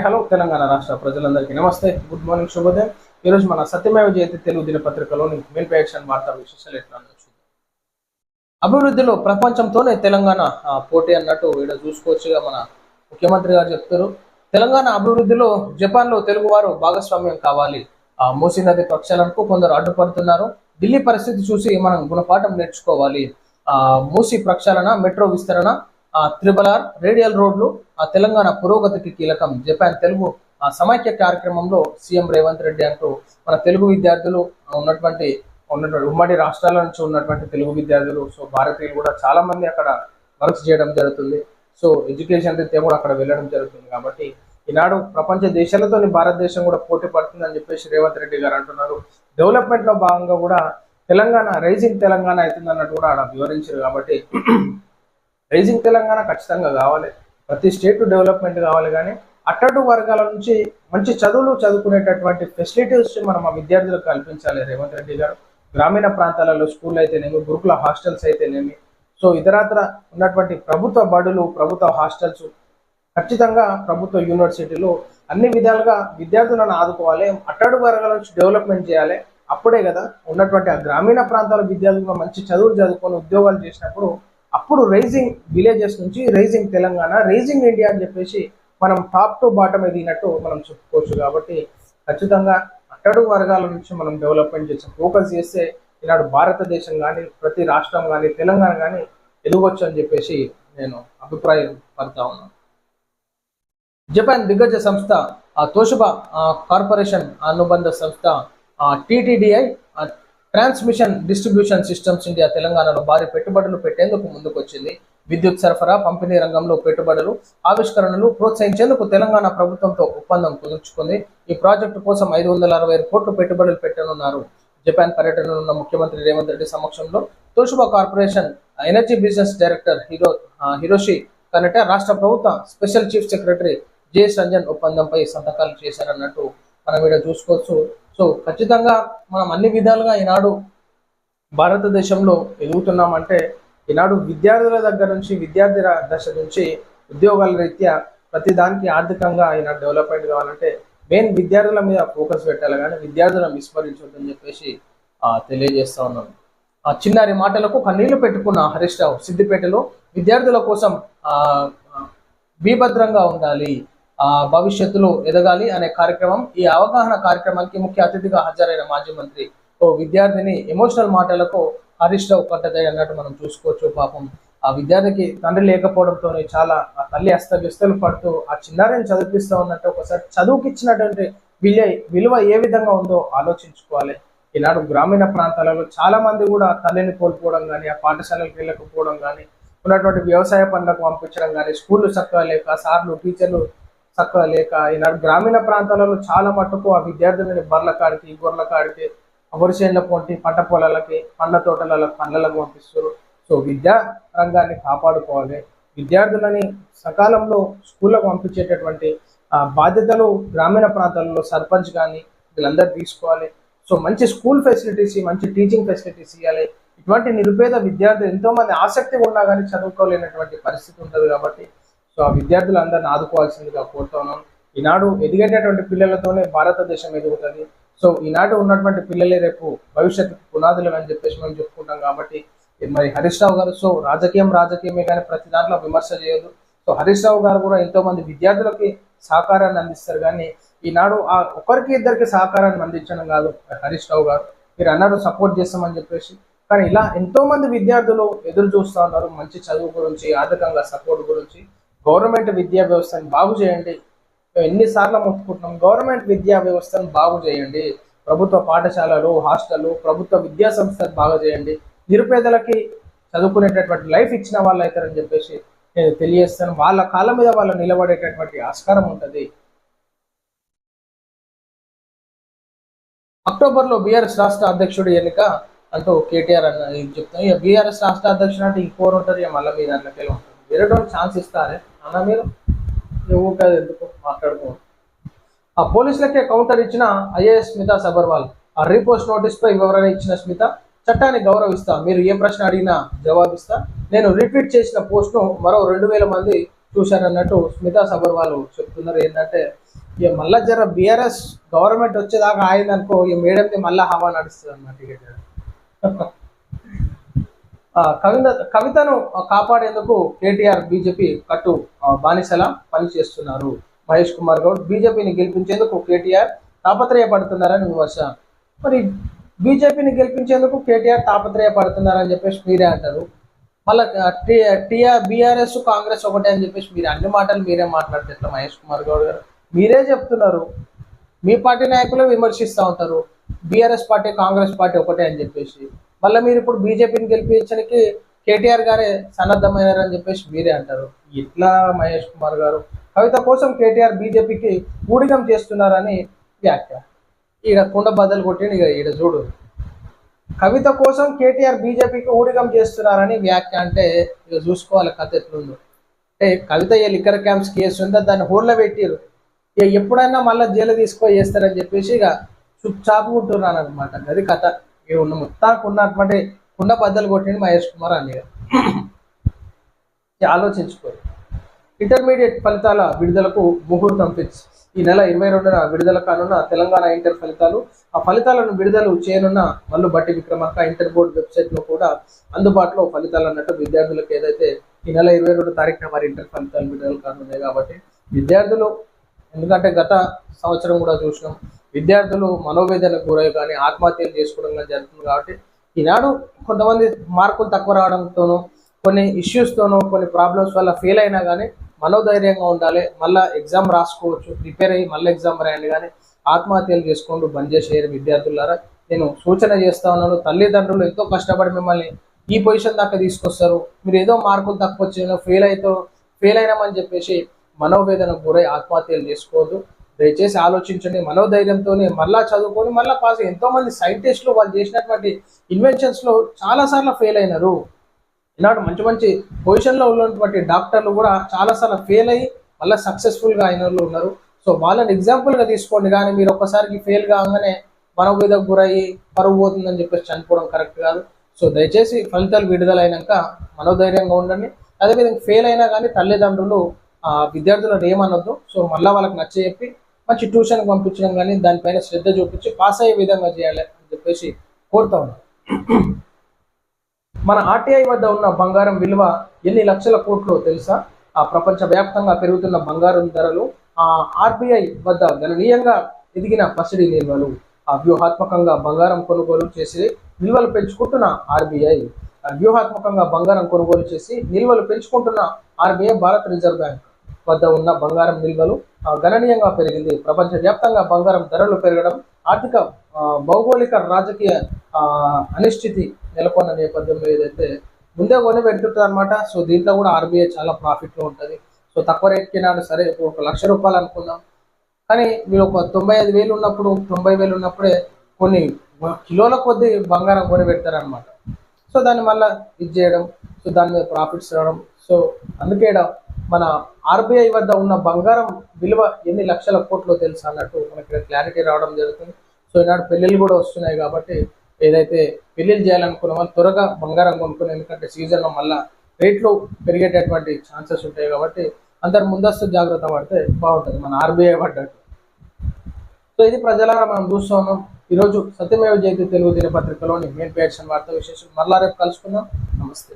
Hi hello Telangana రాష్ట్ర ప్రజలందరికీ నమస్తే. గుడ్ మార్నింగ్ శుభోదయం. ఈరోజు మన సత్యమేవ జయతి తెలుగు దినపత్రికలోని మెయిన్ యాక్షన్ వార్తా విశేషాలు ఎట్లా అభివృద్ధిలో ప్రపంచంతోనే తెలంగాణ పోటీ అన్నట్టు ఇక్కడ చూసుకోవచ్చుగా మన ముఖ్యమంత్రి గారు చెప్తారు. తెలంగాణ అభివృద్ధిలో జపాన్లో తెలుగువారు భాగస్వామ్యం కావాలి. ఆ మూసీ నది ప్రక్షాళనకు కొందరు అడ్డుపడుతున్నారు. ఢిల్లీ పరిస్థితి చూసి మనం గుణపాఠం నేర్చుకోవాలి. ఆ మూసీ ప్రక్షాళన మెట్రో విస్తరణ త్రిబల్ ఆర్ రేడియల్ రోడ్లు ఆ తెలంగాణ పురోగతికి కీలకం. జపాన్ తెలుగు ఆ సమైక్య కార్యక్రమంలో సీఎం రేవంత్ రెడ్డి అంటూ మన తెలుగు విద్యార్థులు ఉన్నటువంటి ఉన్నటువంటి ఉమ్మడి రాష్ట్రాల నుంచి ఉన్నటువంటి తెలుగు విద్యార్థులు సో భారతీయులు కూడా చాలా మంది అక్కడ వర్క్ చేయడం జరుగుతుంది. సో ఎడ్యుకేషన్ రీత్యా కూడా అక్కడ వెళ్ళడం జరుగుతుంది కాబట్టి ఈనాడు ప్రపంచ దేశాలతో భారతదేశం కూడా పోటీ పడుతుంది అని చెప్పేసి రేవంత్ రెడ్డి గారు అంటున్నారు. డెవలప్మెంట్లో భాగంగా కూడా తెలంగాణ రైజింగ్ తెలంగాణ అవుతుంది అన్నట్టు కూడా ఆడ వివరించారు కాబట్టి రైజింగ్ తెలంగాణ ఖచ్చితంగా కావాలి. ప్రతి స్టేట్ డెవలప్మెంట్ కావాలి కానీ అట్టడు వర్గాల నుంచి మంచి చదువులు చదువుకునేటటువంటి ఫెసిలిటీస్ మనం ఆ విద్యార్థులకు కల్పించాలి. రేవంత్ రెడ్డి గారు గ్రామీణ ప్రాంతాలలో స్కూల్ అయితేనేమి గురుకుల హాస్టల్స్ అయితేనేమి. సో ఇతరత్ర ఉన్నటువంటి ప్రభుత్వ బడులు ప్రభుత్వ హాస్టల్స్ ఖచ్చితంగా ప్రభుత్వ యూనివర్సిటీలు అన్ని విధాలుగా విద్యార్థులను ఆదుకోవాలి. అట్టడు వర్గాల నుంచి డెవలప్మెంట్ చేయాలి. అప్పుడే కదా ఉన్నటువంటి ఆ గ్రామీణ ప్రాంతాల విద్యార్థులు మంచి చదువులు చదువుకొని ఉద్యోగాలు చేసినప్పుడు అప్పుడు రైజింగ్ విలేజెస్ నుంచి రైజింగ్ తెలంగాణ రైజింగ్ ఇండియా అని చెప్పేసి మనం టాప్ టు బాటం ఎదిగినట్టు మనం చెప్పుకోవచ్చు కాబట్టి ఖచ్చితంగా అట్టడుగు వర్గాల నుంచి మనం డెవలప్మెంట్ చేసి ఫోకస్ చేస్తే ఈనాడు భారతదేశం కానీ ప్రతి రాష్ట్రం కానీ తెలంగాణ కానీ ఎదగొచ్చు అని చెప్పేసి నేను అభిప్రాయం పడతా ఉన్నాను జపాన్ దిగ్గజ సంస్థ ఆ తోషుబా ఆ, కార్పొరేషన్ అనుబంధ సంస్థ TTDI transmission distribution systems India తెలంగాణలో భారీ పెట్టుబడులు పెట్టేందుకు ముందుకొచ్చింది. విద్యుత్ సరఫరా పంపిణీ రంగంలో పెట్టుబడులు ఆవిష్కరణలు ప్రోత్సహించేందుకు తెలంగాణ ప్రభుత్వంతో ఒప్పందం కుదుర్చుకుంది. ఈ ప్రాజెక్టు కోసం ఐదు వందల అరవై ఐదు కోట్లు పెట్టుబడులు పెట్టనున్నారు. జపాన్ పర్యటనలో ఉన్న ముఖ్యమంత్రి రేవంత్ రెడ్డి సమక్షంలో Toshiba corporation energy business director Hiro Hiroshi Kanata రాష్ట్ర ప్రభుత్వ special chief secretary JS Ranjan ఒప్పందంపై సంతకాలు చేశారన్నట్టు మనం ఇక్కడ చూసుకోవచ్చు. సో ఖచ్చితంగా మనం అన్ని విధాలుగా ఈనాడు భారతదేశంలో ఎదుగుతున్నామంటే ఈనాడు విద్యార్థుల దగ్గర నుంచి విద్యార్థి దశ నుంచి ఉద్యోగాల రీత్యా ప్రతి దానికి ఆర్థికంగా ఈనాడు డెవలప్మెంట్ కావాలంటే మెయిన్ విద్యార్థుల మీద ఫోకస్ పెట్టాలి. కానీ విద్యార్థులను విస్మరించొద్దని చెప్పేసి తెలియజేస్తా ఉన్నాను ఆ చిన్నారి మాటలకు కన్నీళ్ళు పెట్టుకున్న హరీష్ రావు సిద్దిపేటలో విద్యార్థుల కోసం ఆ బీభద్రంగా ఉండాలి. భవిష్యత్తులో ఎదగాలి అనే కార్యక్రమం ఈ అవగాహన కార్యక్రమానికి ముఖ్య అతిథిగా హాజరైన మాజీ మంత్రి ఓ విద్యార్థిని ఎమోషనల్ మాటలకు హరీష్ రావు కట్టదయ్య అన్నట్టు మనం చూసుకోవచ్చు. పాపం ఆ విద్యార్థికి తండ్రి లేకపోవడంతో చాలా ఆ తల్లి అస్తవ్యస్తలు పడుతూ ఆ చిన్నారిని చదివిస్తూ ఉన్నట్టు ఒకసారి చదువుకి ఇచ్చినటువంటి విలువ విలువ ఏ విధంగా ఉందో ఆలోచించుకోవాలి. ఈనాడు గ్రామీణ ప్రాంతాలలో చాలా మంది కూడా తల్లిని కోల్పోవడం కానీ ఆ పాఠశాలకు వెళ్ళకపోవడం కానీ ఉన్నటువంటి వ్యవసాయ పనులకు పంపించడం కానీ స్కూళ్ళు చక్కగా లేక సార్లు టీచర్లు చక్కగా లేక ఈనాడు గ్రామీణ ప్రాంతాలలో చాలా మట్టుకు ఆ విద్యార్థులని బర్ల కాడికి గొర్రెల కాడికి వరిసేళ్ళ పొంటి పంట పొలాలకి పండ్ల తోటల పండ్లకు పంపిస్తారు. సో విద్యా రంగాన్ని కాపాడుకోవాలి. విద్యార్థులని సకాలంలో స్కూళ్ళకు పంపించేటటువంటి బాధ్యతలు గ్రామీణ ప్రాంతాలలో సర్పంచ్ కానీ వీళ్ళందరూ తీసుకోవాలి. సో మంచి స్కూల్ ఫెసిలిటీస్ మంచి టీచింగ్ ఫెసిలిటీస్ ఇవ్వాలి. ఇటువంటి నిరుపేద విద్యార్థులు ఎంతోమంది ఆసక్తి ఉన్నా కానీ చదువుకోలేనటువంటి పరిస్థితి ఉంటుంది కాబట్టి సో ఆ విద్యార్థులందరిని ఆదుకోవాల్సిందిగా కోరుతున్నాం ఈనాడు ఎదిగేటటువంటి పిల్లలతోనే భారతదేశం ఎదుగుతుంది. సో ఈనాడు ఉన్నటువంటి పిల్లలే రేపు భవిష్యత్తు పునాదులు అని చెప్పేసి మేము చెప్పుకుంటాం కాబట్టి మరి హరీష్ రావు గారు సో రాజకీయం రాజకీయమే కానీ ప్రతి దాంట్లో విమర్శ చేయదు సో హరీష్ రావు గారు కూడా ఎంతో మంది విద్యార్థులకి సహకారాన్ని అందిస్తారు కానీ ఈనాడు ఆ ఒకరికి ఇద్దరికి సహకారాన్ని అందించడం కాదు హరీష్ రావు గారు. మీరు అన్నారు సపోర్ట్ చేస్తామని చెప్పేసి. కానీ ఇలా ఎంతో మంది విద్యార్థులు ఎదురు చూస్తూ ఉన్నారు మంచి చదువు గురించి ఆర్థికంగా సపోర్ట్ గురించి. గవర్నమెంట్ విద్యా వ్యవస్థను బాగు చేయండి. మేము ఎన్నిసార్లు మొత్తుకుంటున్నాం గవర్నమెంట్ విద్యా వ్యవస్థను బాగు చేయండి. ప్రభుత్వ పాఠశాలలు హాస్టళ్ళు ప్రభుత్వ విద్యా సంస్థలు బాగా చేయండి. నిరుపేదలకి చదువుకునేటటువంటి లైఫ్ ఇచ్చిన వాళ్ళు అవుతారని చెప్పేసి నేను తెలియజేస్తాను. వాళ్ళ కాళ్ళ మీద వాళ్ళు నిలబడేటటువంటి ఆస్కారం ఉంటుంది. అక్టోబర్లో బీఆర్ఎస్ రాష్ట్ర అధ్యక్షుడు ఎన్నిక అంటూ కేటీఆర్ అన్న చెప్తాను ఇక బీఆర్ఎస్ రాష్ట్ర అధ్యక్షుడు అంటే ఇంకోరు ఉంటారు ఇక మళ్ళీ మీ దాంట్లోకి వెళ్ళి వేరే ఛాన్స్ ఇస్తానే. అన్న మీరు ఊరికే ఎందుకు మాట్లాడుకో ఆ పోలీసులకే కౌంటర్ ఇచ్చిన ఐఏఎస్ స్మిత సబర్వాల్. ఆ రీపోస్ట్ నోటీస్పై వివరణ ఇచ్చిన స్మిత చట్టాన్ని గౌరవిస్తా. మీరు ఏ ప్రశ్న అడిగినా జవాబిస్తా. నేను రిట్వీట్ చేసిన పోస్ట్ను మరో రెండు వేల మంది చూశారన్నట్టు స్మితా సబర్వాల్ చెప్తున్నారు. ఏంటంటే ఇక మళ్ళా జర బీఆర్ఎస్ గవర్నమెంట్ వచ్చేదాకా ఆయిందనుకో ఈ మేడంది మళ్ళీ హవా నడుస్తుంది అన్నమాట ఇక కవిత కవితను కాపాడేందుకు కేటీఆర్ బీజేపీ కట్టు ఆ, బానిసలా పనిచేస్తున్నారు. మహేష్ కుమార్ గౌడ్ బీజేపీని గెలిపించేందుకు కేటీఆర్ తాపత్రయపడుతున్నారని విమర్శ. మరి బీజేపీని గెలిపించేందుకు కేటీఆర్ తాపత్రయపడుతున్నారని చెప్పేసి మీరే అంటారు. మళ్ళీ టీఆర్ బీఆర్ఎస్ కాంగ్రెస్ ఒకటే అని చెప్పేసి మీరు అన్ని మాటలు మీరే మాట్లాడితే మహేష్ కుమార్ గౌడ్ గారు? మీరే చెప్తున్నారు. మీ పార్టీ నాయకులు విమర్శిస్తూ ఉంటారు. బీఆర్ఎస్ పార్టీ కాంగ్రెస్ పార్టీ ఒకటే అని చెప్పేసి. మళ్ళీ మీరు ఇప్పుడు బీజేపీని గెలిపించడానికి కేటీఆర్ గారే సన్నద్ధమైనారని చెప్పేసి మీరే అంటారు. ఇట్లా మహేష్ కుమార్ గారు కవిత కోసం కేటీఆర్ బీజేపీకి ఊడిగం చేస్తున్నారని వ్యాఖ్య. ఈడ కుండ బద్దలు కొట్టి ఇక ఈడ చూడు. కవిత కోసం కేటీఆర్ బీజేపీకి ఊడిగం చేస్తున్నారని వ్యాఖ్య అంటే ఇక చూసుకోవాలి కథ ఎట్లుందో. అంటే కవిత ఏ లిక్కర్ క్యాంప్స్ కేసు ఉందో దాన్ని హోల్లో పెట్టిరు. ఇక ఎప్పుడైనా మళ్ళీ జైలు తీసుకొని చేస్తారని చెప్పేసి ఇక చుప్ చాపుకుంటున్నాను అనమాట అది కథ. ఇక ఉన్న మొత్తానికి ఉన్నటువంటి కుండ బద్దలు కొట్టింది మహేష్ కుమార్ అని ఆలోచించుకోరు. ఇంటర్మీడియట్ ఫలితాల విడుదలకు ముహూర్తం ఫిక్స్ ఈ నెల ఇరవై రెండున విడుదల కానున్న తెలంగాణ ఇంటర్ ఫలితాలు. ఆ ఫలితాలను విడుదల చేయనున్న మల్లు బట్టి విక్రమార్క ఇంటర్ బోర్డు వెబ్సైట్లో కూడా అందుబాటులో ఫలితాలు అన్నట్టు విద్యార్థులకు ఏదైతే ఈ నెల ఇరవై రెండు తారీఖున మరి ఇంటర్ ఫలితాలు విడుదల కానున్నాయి కాబట్టి విద్యార్థులు ఎందుకంటే గత సంవత్సరం కూడా చూసినాం విద్యార్థులు మనోవేదన గురై కానీ ఆత్మహత్యలు చేసుకోవడం కానీ జరుగుతుంది కాబట్టి ఈనాడు కొంతమంది మార్కులు తక్కువ రావడంతోనూ కొన్ని ఇష్యూస్తోనూ కొన్ని ప్రాబ్లమ్స్ వల్ల ఫెయిల్ అయినా కానీ మనోధైర్యంగా ఉండాలి. మళ్ళీ ఎగ్జామ్ రాసుకోవచ్చు ప్రిపేర్ అయ్యి మళ్ళీ ఎగ్జామ్ రాయండి కానీ ఆత్మహత్యలు చేసుకుంటూ బంద్ చేసేయరు విద్యార్థులారా. నేను సూచన చేస్తా ఉన్నాను తల్లిదండ్రులు ఎంతో కష్టపడి మిమ్మల్ని ఈ పొజిషన్ దాకా తీసుకొస్తారు. మీరు ఏదో మార్కులు తక్కువ వచ్చాయో ఫెయిల్ అయితే ఫెయిల్ అయినామని చెప్పేసి మనోవేదనకు గురై ఆత్మహత్యలు చేసుకోవద్దు. దయచేసి ఆలోచించండి. మనోధైర్యంతో మళ్ళా చదువుకొని మళ్ళీ పాస్ ఎంతో మంది సైంటిస్టులు వాళ్ళు చేసినటువంటి ఇన్వెన్షన్స్లో చాలాసార్లు చాలా సార్లు ఫెయిల్ అయినారు. ఈనాడు మంచి మంచి పొజిషన్లో ఉన్నటువంటి డాక్టర్లు కూడా చాలాసార్లు ఫెయిల్ అయ్యి మళ్ళీ సక్సెస్ఫుల్గా అయిన వాళ్ళు ఉన్నారు. సో వాళ్ళని ఎగ్జాంపుల్గా తీసుకోండి. కానీ మీరు ఒక్కసారికి ఫెయిల్ కాగానే మనోవేదకు గురయ్యి పరువు పోతుందని చెప్పేసి చనిపోవడం కరెక్ట్ కాదు. సో దయచేసి ఫలితాలు విడుదలైనాక మనోధైర్యంగా ఉండండి. అదేవిధంగా ఫెయిల్ అయినా కానీ తల్లిదండ్రులు విద్యార్థులను ఏమనొద్దు సో మళ్ళీ వాళ్ళకి నచ్చ చెప్పి మంచి ట్యూషన్కి పంపించడం కానీ దానిపైన శ్రద్ధ చూపించి పాస్ అయ్యే విధంగా చేయాలి అని చెప్పేసి కోరుతా ఉన్నాను మన ఆర్టీఐ వద్ద ఉన్న బంగారం విలువ ఎన్ని లక్షల కోట్లు తెలుసా? ఆ ప్రపంచ వ్యాప్తంగా పెరుగుతున్న బంగారం ధరలు ఆ ఆర్బీఐ వద్ద గణనీయంగా ఎదిగిన పసిడి నిల్వలు. ఆ వ్యూహాత్మకంగా బంగారం కొనుగోలు చేసి నిల్వలు పెంచుకుంటున్న ఆర్బీఐ వ్యూహాత్మకంగా బంగారం కొనుగోలు చేసి నిల్వలు పెంచుకుంటున్న ఆర్బీఐ భారత రిజర్వ్ బ్యాంక్. వద్ద ఉన్న బంగారం నిల్వలు గణనీయంగా పెరిగింది. ప్రపంచ వ్యాప్తంగా బంగారం ధరలు పెరగడం ఆర్థిక భౌగోళిక రాజకీయ అనిశ్చితి నెలకొన్న నేపథ్యంలో ఏదైతే ముందే కొని పెడుతుంటారు అనమాట సో దీంట్లో కూడా ఆర్బీఐ చాలా ప్రాఫిట్లో ఉంటుంది. సో తక్కువ రేట్కి నాడు సరే ఇప్పుడు ఒక లక్ష రూపాయలు అనుకుందాం. కానీ మీరు ఒక తొంభై ఐదు వేలు ఉన్నప్పుడు తొంభై వేలు ఉన్నప్పుడే కొన్ని కిలోల కొద్ది బంగారం కొని పెడతారనమాట సో దాన్ని మళ్ళీ ఇది చేయడం సో దాని మీద ప్రాఫిట్స్ రావడం. సో అందుకే మన ఆర్బీఐ వద్ద ఉన్న బంగారం విలువ ఎన్ని లక్షల కోట్లు తెలుసు అన్నట్టు మనకి క్లారిటీ రావడం జరుగుతుంది. సో ఈనాడు పెళ్ళిళ్ళు కూడా వస్తున్నాయి కాబట్టి ఏదైతే పెళ్ళిళ్ళు చేయాలనుకున్న వాళ్ళు త్వరగా బంగారం కొనుక్కుని ఎందుకంటే సీజన్లో మళ్ళీ రేట్లు పెరిగేటటువంటి ఛాన్సెస్ ఉంటాయి కాబట్టి అందరు ముందస్తు జాగ్రత్త పడితే బాగుంటుంది మన ఆర్బీఐ పడ్డట్టు. సో ఇది ప్రజలారా మనం చూస్తూ ఉన్నాం. ఈరోజు సత్యమేవ జయంతి తెలుగు దినపత్రికలోని మెయిన్ పేర్షన్ వార్తా విశేషం. మరలా రేపు కలుసుకుందాం. నమస్తే.